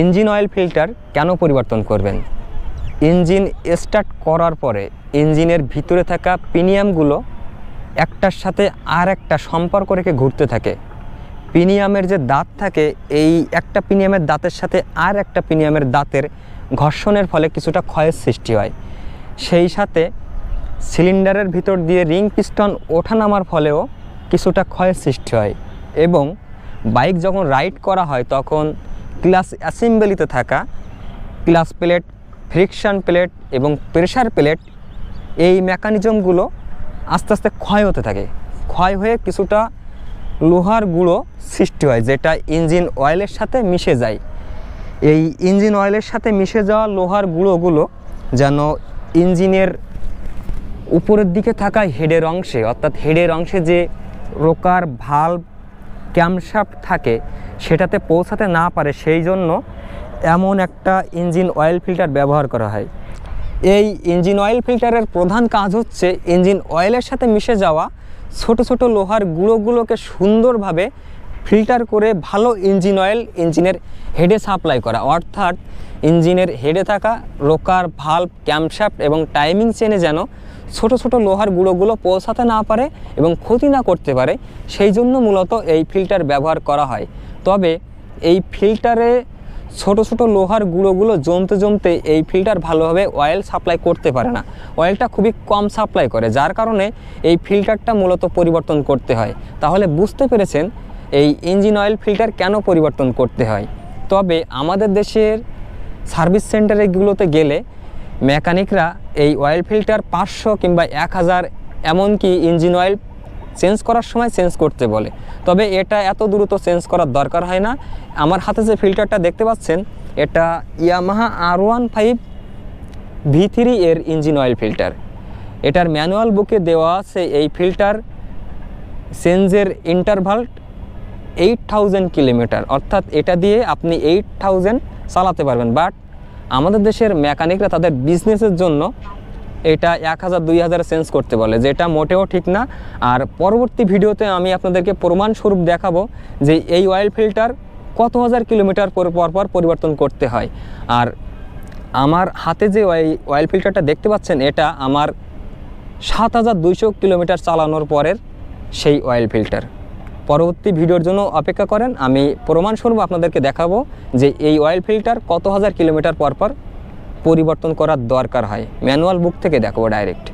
Engine oil filter কেন পরিবর্তন করবেন? ইঞ্জিন স্টার্ট করার পরে ইঞ্জিনের ভিতরে থাকা পিনিয়ামগুলো একটার সাথে আর একটা সম্পর্ক রেখে ঘুরতে থাকে। পিনিয়ামের যে দাঁত থাকে, এই একটা পিনিয়ামের দাঁতের সাথে আর একটা পিনিয়ামের দাঁতের ঘর্ষণের ফলে কিছুটা ক্ষয়ের সৃষ্টি হয়। সেই সাথে সিলিন্ডারের ভিতর দিয়ে রিং পিস্টন ওঠানামার ফলেও কিছুটা ক্ষয়ের সৃষ্টি হয় এবং বাইক যখন রাইড করা হয়, তখন ক্লাস অ্যাসেম্বলিতে থাকা ক্লাস প্লেট, ফ্রিকশন প্লেট এবং প্রেশার প্লেট এই মেকানিজমগুলো আস্তে আস্তে ক্ষয় হতে থাকে। ক্ষয় হয়ে কিছুটা লোহার গুঁড়ো সৃষ্টি হয়, যেটা ইঞ্জিন অয়েলের সাথে মিশে যায়। এই ইঞ্জিন অয়েলের সাথে মিশে যাওয়া লোহার গুঁড়োগুলো যেন ইঞ্জিনের উপরের দিকে থাকা হেডের অংশে, অর্থাৎ হেডের অংশে যে রোকার ভাল্ব ক্যামশাফট থাকে, সেটাতে পৌঁছাতে না পারে সেই জন্য এমন একটা ইঞ্জিন অয়েল ফিল্টার ব্যবহার করা হয়। এই ইঞ্জিন অয়েল ফিল্টারের প্রধান কাজ হচ্ছে ইঞ্জিন অয়েলের সাথে মিশে যাওয়া, ছোট ছোট লোহার গুঁড়োগুলোকে সুন্দরভাবে ফিল্টার করে ভালো ইঞ্জিন অয়েল ইঞ্জিনের হেডে সাপ্লাই করা। অর্থাৎ ইঞ্জিনের হেডে থাকা, রোকার, ভাল্ব ক্যাম্পশাফট এবং টাইমিং চেনে যেন ছোট ছোট লোহার গুঁড়োগুলো পৌঁছাতে না পারে এবং ক্ষতি না করতে পারে, সেই জন্য মূলত এই ফিল্টার ব্যবহার করা হয়। তবে এই ফিল্টারে ছোট ছোট লোহার গুঁড়োগুলো জমতে জমতে এই ফিল্টার ভালোভাবে অয়েল সাপ্লাই করতে পারে না। অয়েলটা খুবই কম সাপ্লাই করে, যার কারণে এই ফিল্টারটা মূলত পরিবর্তন করতে হয়। তাহলে বুঝতে পেরেছেন এই ইঞ্জিন অয়েল ফিল্টার কেন পরিবর্তন করতে হয়। তবে আমাদের দেশের সার্ভিস সেন্টারেগুলোতে গেলে মেকানিকরা এই অয়েল ফিল্টার পাঁচশো কিংবা এক হাজার এমনকি ইঞ্জিন অয়েল চেঞ্জ করার সময় চেঞ্জ করতে বলে। তবে এটা এত দ্রুত চেঞ্জ করার দরকার হয় না। আমার হাতে যে ফিল্টারটা দেখতে পাচ্ছেন, এটা Yamaha R one five V three এর ইঞ্জিন অয়েল ফিল্টার এটার ম্যানুয়াল বুকে দেওয়া আছে এই ফিল্টার চেঞ্জের ইন্টারভাল এইট থাউজেন্ড কিলোমিটার অর্থাৎ এটা দিয়ে আপনি এইট থাউজেন্ড চালাতে পারবেন। বাট আমাদের দেশের মেকানিকরা তাদের বিজনেসের জন্য এটা এক হাজার, দুই হাজার চেঞ্জ করতে বলে, যেটা মোটেও ঠিক না। আর পরবর্তী ভিডিওতে আমি আপনাদেরকে প্রমাণস্বরূপ দেখাবো যে এই অয়েল ফিল্টার কত হাজার কিলোমিটার পর পর পর পরিবর্তন করতে হয়। আর আমার হাতে যে অয়েল ফিল্টারটা দেখতে পাচ্ছেন, এটা আমার সাত হাজার দুইশো কিলোমিটার চালানোর পরের সেই অয়েল ফিল্টার পরবর্তী ভিডিওর জন্য অপেক্ষা করেন, আমি প্রমাণস্বরূপ আপনাদেরকে দেখাবো যে এই অয়েল ফিল্টার কত হাজার কিলোমিটার পর পর পরিবর্তন করার দরকার হয়। ম্যানুয়াল বুক থেকে দেখাবো ডাইরেক্ট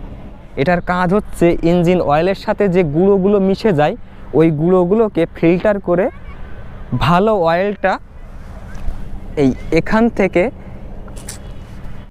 এটার কাজ হচ্ছে ইঞ্জিন অয়েলের সাথে যে গুঁড়োগুলো মিশে যায়, ওই গুঁড়োগুলোকে ফিল্টার করে ভালো অয়েলটা এই এখান থেকে